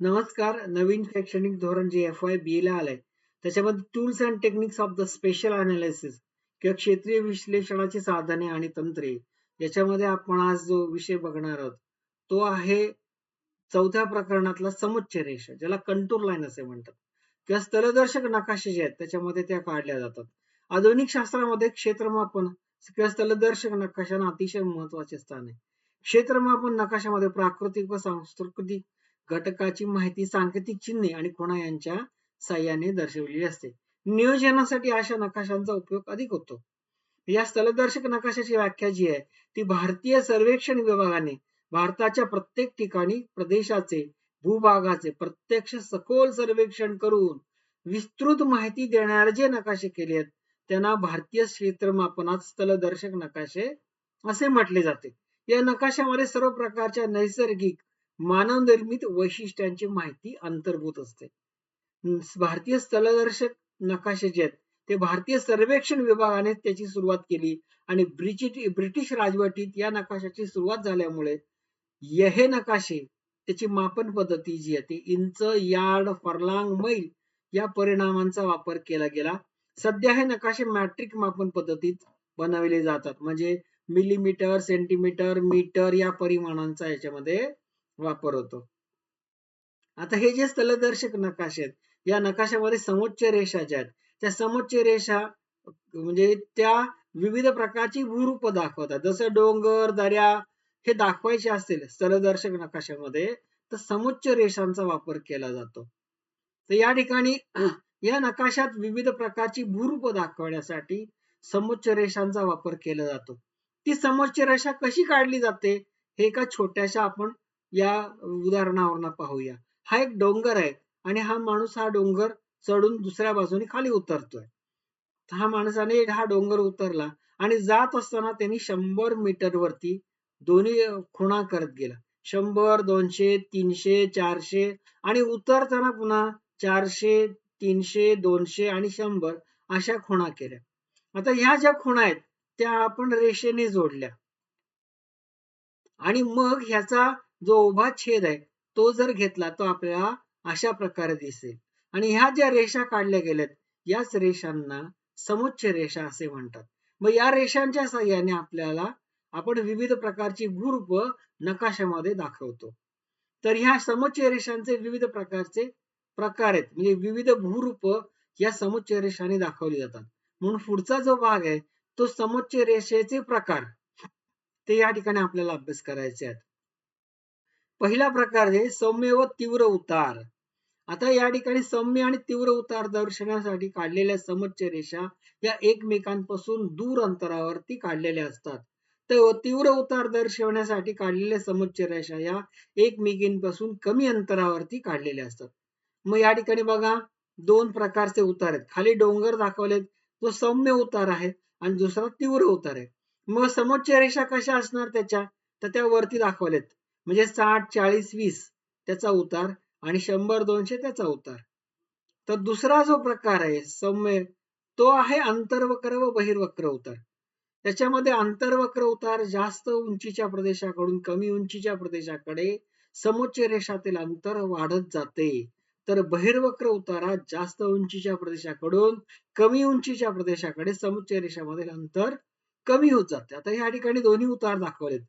नमस्कार नवीन शैक्षणिक धोरण जे एफ वाय बी ला आलंय. त्याच्यामध्ये tools and techniques of the spatial analysis किंवा क्षेत्रीय विश्लेषणाची साधने आणि तंत्रे. याच्यामध्ये आपण आज जो विषय बघणार आहोत तो आहे चौथ्या प्रकरणातला समुच्च रेषा ज्याला कंटूर लाईन असे म्हणतात. किंवा स्थलदर्शक नकाशे जे आहेत त्याच्यामध्ये त्या काढल्या जातात. आधुनिक शास्त्रामध्ये क्षेत्रमापन किंवा स्थलदर्शक नकाशांना अतिशय महत्त्वाचे स्थान आहे. क्षेत्रमापन नकाशामध्ये प्राकृतिक व सांस्कृतिक घटकाची माहिती सांकेतिक चिन्हे आणि खुणा यांच्या साह्याने दर्शवलेली असते. नियोजनासाठी अशा नकाशांचा उपयोग अधिक होतो. या स्थलदर्शक नकाशाची व्याख्या जी आहे ती भारतीय सर्वेक्षण विभागाने भारताच्या प्रत्येक ठिकाणी प्रदेशाचे भूभागाचे प्रत्यक्ष सखोल सर्वेक्षण करून विस्तृत माहिती देणारे जे नकाशे केले आहेत त्यांना भारतीय क्षेत्रमापनात स्थलदर्शक नकाशे असे म्हटले जाते. या नकाशामध्ये सर्व प्रकारच्या नैसर्गिक मानवनिर्मित वैशिष्ट्यांची माहिती अंतर्भूत असते. भारतीय स्थलदर्शक नकाशे जे आहेत ते भारतीय सर्वेक्षण विभागाने त्याची सुरुवात केली आणि ब्रिटिश ब्रिटिश राजवटीत या नकाशाची सुरुवात झाल्यामुळे हे नकाशे त्याची मापन पद्धती जी आहे ती इंच यार्ड फरलांग मैल या परिणामांचा वापर केला गेला. सध्या हे नकाशे मॅट्रिक मापन पद्धतीत बनवले जातात. म्हणजे मिलीमीटर सेंटीमीटर मीटर या परिमाणांचा याच्यामध्ये वापर होतो. आता हे जे स्थलदर्शक नकाशे आहेत या नकाशामध्ये समोच्च रेषा ज्या आहेत त्या समोच्च रेषा म्हणजे त्या विविध प्रकारची भूरूप दाखवतात. जसं डोंगर दर्या हे दाखवायचे असतील स्थलदर्शक नकाशामध्ये तर समोच्च रेषांचा वापर केला जातो. तर या ठिकाणी या नकाशात विविध प्रकारची भूरूप दाखवण्यासाठी समोच्च रेषांचा वापर केला जातो. ती समोच्च रेषा कशी काढली जाते हे एका छोट्याशा आपण या उदाहरणावरनं पाहूया. हा एक डोंगर आहे आणि हा माणूस हा डोंगर चढून दुसऱ्या बाजूने खाली उतरतोय. हा माणसाने हा डोंगर उतरला आणि जात असताना त्यांनी शंभर मीटर वरती दोन्ही खुणा करत गेला. शंभर दोनशे तीनशे चारशे आणि उतरताना पुन्हा चारशे तीनशे दोनशे आणि शंभर अशा खुणा केल्या. आता ह्या ज्या खुणा आहेत त्या आपण रेषेने जोडल्या. आणि मग ह्याचा जो उभा छेद आहे तो जर घेतला तो आपल्याला अशा प्रकारे दिसेल. आणि ह्या ज्या रेषा काढल्या गेल्यात याच रेषांना समुच्च रेषा असे म्हणतात. मग या रेषांच्या सहाय्याने आपल्याला आपण विविध प्रकारची भूरूप नकाशामध्ये दाखवतो. तर ह्या समुच्च रेषांचे विविध प्रकारचे प्रकार आहेत. म्हणजे विविध भूरूप या समुच्च रेषाने दाखवली जातात. म्हणून पुढचा जो भाग आहे तो समुच्च रेषेचे प्रकार. ते या ठिकाणी आपल्याला अभ्यास करायचे आहेत. पहिला प्रकार आहे सौम्य व तीव्र उतार. आता या ठिकाणी सौम्य आणि तीव्र उतार दर्शवण्यासाठी काढलेल्या समोच्च रेषा या एकमेकांपासून दूर अंतरावरती काढलेल्या असतात. तर तीव्र उतार दर्शवण्यासाठी काढलेल्या समोच्च रेषा या एकमेकींपासून कमी अंतरावरती काढलेल्या असतात. मग या ठिकाणी बघा दोन प्रकारचे उतार आहेत. खाली डोंगर दाखवलेत तो सौम्य उतार आहे आणि दुसरा तीव्र उतार आहे. मग समोच्च रेषा कशा असणार त्याच्या? तर त्या वरती दाखवलेत. म्हणजे साठ चाळीस वीस त्याचा उतार आणि शंभर दोनशे त्याचा उतार. तर दुसरा जो प्रकार आहे सौम्य तो आहे अंतर्वक्र व बहिर्वक्र उतार. त्याच्यामध्ये आंतरवक्र उतार जास्त उंचीच्या प्रदेशाकडून कमी उंचीच्या प्रदेशाकडे समोच्च रेषातील अंतर वाढत जाते. तर बहिर्वक्र उतारात जास्त उंचीच्या प्रदेशाकडून कमी उंचीच्या प्रदेशाकडे समुच्च रेषामधील अंतर कमी होत जाते. आता या ठिकाणी दोन्ही उतार दाखवलेत.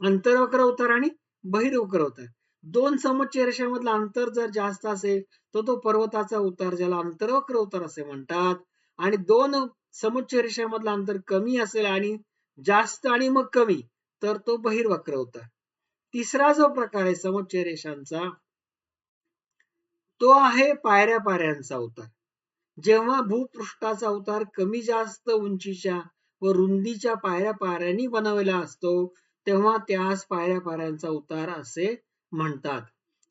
अंतर्वक्र अवतार आणि बहिर्वक्र अवतार दोन समुच्च रेषेमधला अंतर जर जास्त असेल तर तो तो पर्वताचा उतार ज्याला अंतर्वक्र उतार असे म्हणतात आणि दोन समुच्च रेषामधलं अंतर कमी असेल आणि जास्त आणि मग कमी तर तो बहिर्वक्र उतार. तिसरा जो प्रकार आहे समुच्च रेषांचा तो आहे पायऱ्या पायऱ्यांचा अवतार जेव्हा भूपृष्ठाचा उतार कमी जास्त उंचीच्या व रुंदीच्या पायऱ्या पायऱ्यांनी बनवलेला असतो तेव्हा त्यास पायऱ्या पायऱ्यांचा उतार असे म्हणतात.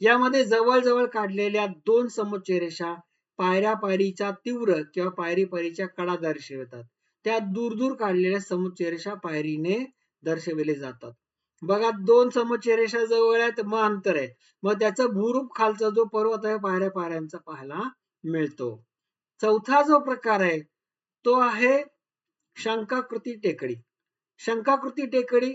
यामध्ये जवळजवळ काढलेल्या दोन समोच्च रेषा पायऱ्या पायरीच्या तीव्र किंवा पायरी पायरीच्या कडा दर्शवतात. त्या दूर दूर काढलेल्या समुच्च रेषा पायरीने दर्शविले जातात. बघा दोन समोच्च रेषा जवळ आहेत मग अंतर आहे. मग त्याचं भूरूप खालचा जो पर्वत आहे पायऱ्या पायऱ्यांचा पाहायला मिळतो. चौथा जो प्रकार आहे तो आहे शंकाकृती टेकडी. शंकाकृती टेकडी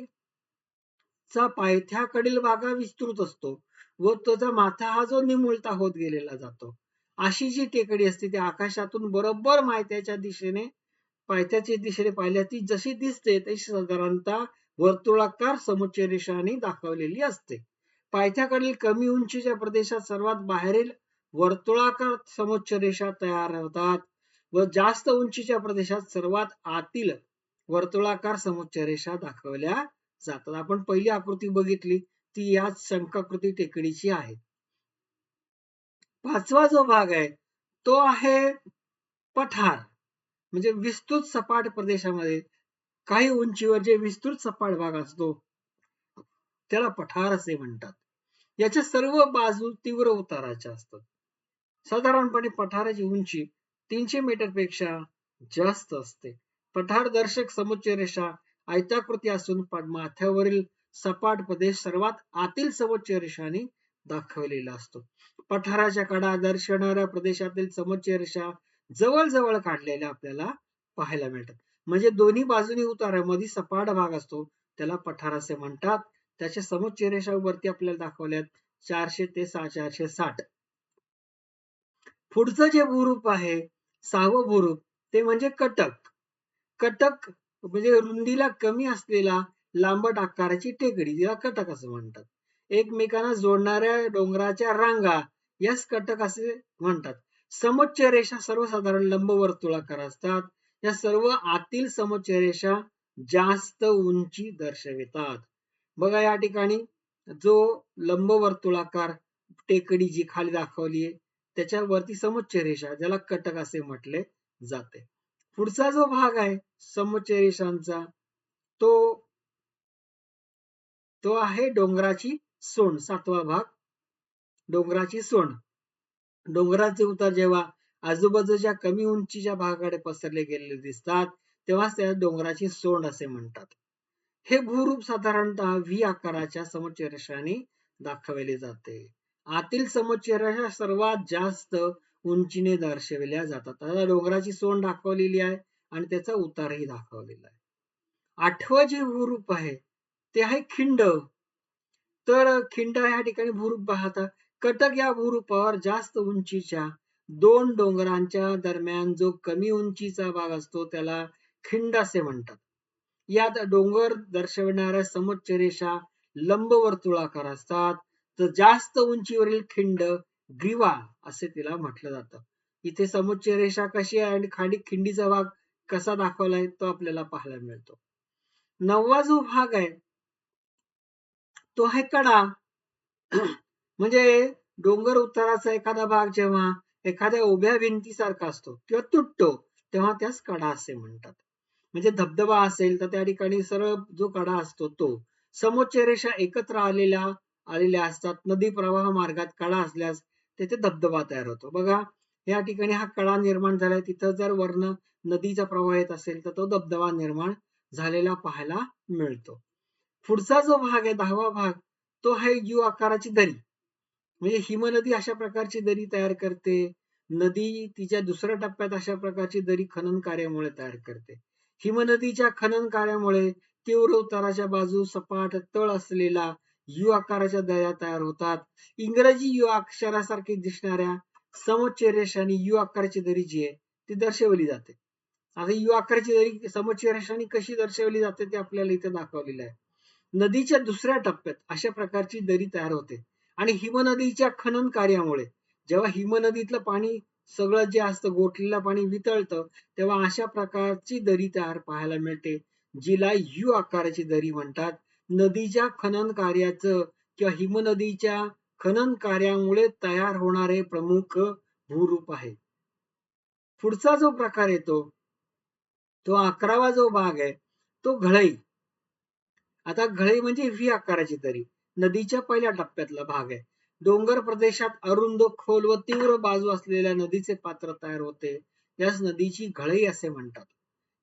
चा पायथ्याकडील भागा विस्तृत असतो व त्याचा माथा हा जो निमुळता होत गेलेला जातो. अशी जी टेकडी असते ती आकाशातून बरोबर मायत्याच्या दिशेने पायथ्याची दिशेने पाहिल्या ती जशी दिसते तशी साधारणतः वर्तुळाकार समुच्चय रेषाने दाखवलेली असते. पायथ्याकडील कमी उंचीच्या प्रदेशात सर्वात बाहेरील वर्तुळाकार समुच्चय रेषा तयार होतात व जास्त उंचीच्या प्रदेशात सर्वात आतील वर्तुळाकार समुच्चय रेषा दाखवल्या जातात आपण पहिली आकृती बघितली ती याच शंकाकृती टेकडीची आहे. पाचवा जो भाग आहे तो आहे पठार. म्हणजे विस्तृत सपाट प्रदेशामध्ये काही उंचीवर जे विस्तृत सपाट भाग असतो त्याला पठार असे म्हणतात. याच्या सर्व बाजू तीव्र उताराच्या असतात. साधारणपणे पठाराची उंची तीनशे मीटरपेक्षा जास्त असते. पठार दर्शक समुच्चय रेषा आयताकृती असून माथ्यावरील सपाट प्रदेश सर्वात आतील समुच्चय रेषाने दाखवलेला असतो. पठाराच्या कडा दर्शवणाऱ्या प्रदेशातील समोच्च रेषा जवळ काढलेल्या आपल्याला पाहायला मिळतात. म्हणजे दोन्ही बाजूनी उतारामध्ये सपाट भाग असतो. त्याला पठार असे म्हणतात. त्याच्या समोच्च रेषा वरती आपल्याला दाखवल्यात चारशे ते सहा चारशे साठ. पुढचं जे भूरूप आहे सहावं भूरूप ते म्हणजे कटक. कटक म्हणजे रुंदीला कमी असलेला लांबट आकाराची टेकडी जिला कटक असं म्हणतात. एकमेकांना जोडणाऱ्या डोंगराच्या रांगा यास कटक असे म्हणतात. समोच्च रेषा सर्वसाधारण लंबवर्तुळाकार असतात. या सर्व आतील समोच्च रेषा जास्त उंची दर्शवितात. बघा या ठिकाणी जो लंबवर्तुळाकार टेकडी जी खाली दाखवली आहे त्याच्यावरती समोच्च रेषा ज्याला कटक असे म्हटले जाते. पुढचा जो भाग आहे समोच्च रेषांचा तो तो आहे डोंगराची सोंड सातवा भाग. डोंगराची सोंड. डोंगराचे उतार जेव्हा आजूबाजूच्या कमी उंचीच्या भागाकडे पसरले गेलेले दिसतात तेव्हाच त्या डोंगराची सोंड असे म्हणतात. हे भूरूप साधारणतः व्ही आकाराच्या समुच्चय रेषाने दाखवले जाते. आतील समुच्चय रेषा सर्वात जास्त उंचीने दर्शविल्या जातात. त्याला डोंगराची सोंड दाखवलेली आहे आणि त्याचा उतारही दाखवलेला आहे. आठवं जे भूरूप आहे ते आहे खिंड. तर खिंड या ठिकाणी भूरूप पाहता कटक या भूरूपावर जास्त उंचीच्या दोन डोंगरांच्या दरम्यान जो कमी उंचीचा भाग असतो त्याला खिंड असे म्हणतात. यात डोंगर दर्शविणाऱ्या समुच्च रेषा लंबवर्तुळाकार असतात. तर जास्त उंचीवरील खिंड ग्रीवा असे तिला म्हटलं जातं. इथे समुच्च रेषा कशी आहे आणि खाडी खिंडीचा भाग कसा दाखवलाय तो आपल्याला पाहायला मिळतो. नववा जो भाग आहे तो आहे कडा. म्हणजे डोंगर उताराचा एखादा भाग जेव्हा एखाद्या उभ्या भिंतीसारखा असतो किंवा तुटतो तेव्हा त्यास कडा असे म्हणतात. म्हणजे धबधबा असेल तर त्या ठिकाणी सरळ जो कडा असतो तो समोच्च रेषा एकत्र आलेल्या आलेल्या असतात. नदी प्रवाह मार्गात कडा असल्यास तेथे धबधबा तयार होतो. बघा या ठिकाणी हा कडा निर्माण झालाय. तिथं जर वर्ण नदीचा प्रवाह येत असेल तर तो धबधबा निर्माण झालेला पाहायला मिळतो. पुढचा जो भाग आहे दहावा भाग तो आहे यू आकाराची दरी. म्हणजे हिमनदी अशा प्रकारची दरी तयार करते. नदी तिच्या दुसऱ्या टप्प्यात अशा प्रकारची दरी खनन कार्यामुळे तयार करते. हिमनदीच्या खनन कार्यामुळे तीव्र उताराच्या बाजू सपाट तळ असलेला यू आकाराच्या दऱ्या तयार होतात. इंग्रजी यू अक्षरासारखी दिसणाऱ्या समोच्च आणि यू आकाराची दरी जी आहे ती दर्शवली जाते. आता यू आकाराची दरी समोच्च रेषाने कशी दर्शवली जाते ते आपल्याला इथे दाखवलेलं आहे. नदीच्या दुसऱ्या टप्प्यात अशा प्रकारची दरी तयार होते. आणि हिमनदीच्या खनन कार्यामुळे जेव्हा हिमनदीतलं पाणी सगळं जे असतं गोठलेलं पाणी वितळतं तेव्हा अशा प्रकारची दरी तयार पाहायला मिळते जिला यू आकाराची दरी म्हणतात. नदीच्या खनन कार्याचं किंवा हिमनदीच्या खनन कार्यामुळे तयार होणारे प्रमुख भूरूप आहे. पुढचा जो प्रकार येतो तो अकरावा जो भाग आहे तो घळई. आता घळई म्हणजे व्ही आकाराची तरी नदीच्या पहिल्या टप्प्यातला भाग आहे. डोंगर प्रदेशात अरुंद खोल व तीव्र बाजू असलेल्या नदीचे पात्र तयार होते यास नदीची घळई असे म्हणतात.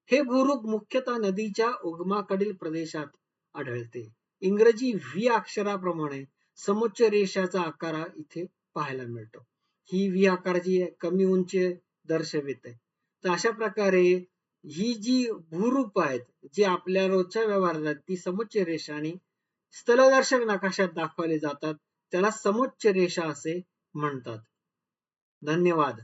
हे भूरूप मुख्यतः नदीच्या उगमाकडील प्रदेशात आढळते. इंग्रजी व्ही अक्षराप्रमाणे समुच्च रेषाचा आकार इथे पाहायला मिळतो. ही व्ही आकाराची कमी उंची दर्शविते. तर अशा प्रकारे ही जी भूरूप आहेत जी आपल्या रोजच्या व्यवहारात ती समुच्च रेषा आणि स्थलदर्शक नकाशात दाखवले जातात त्याला समोच्च रेषा असे म्हणतात. धन्यवाद.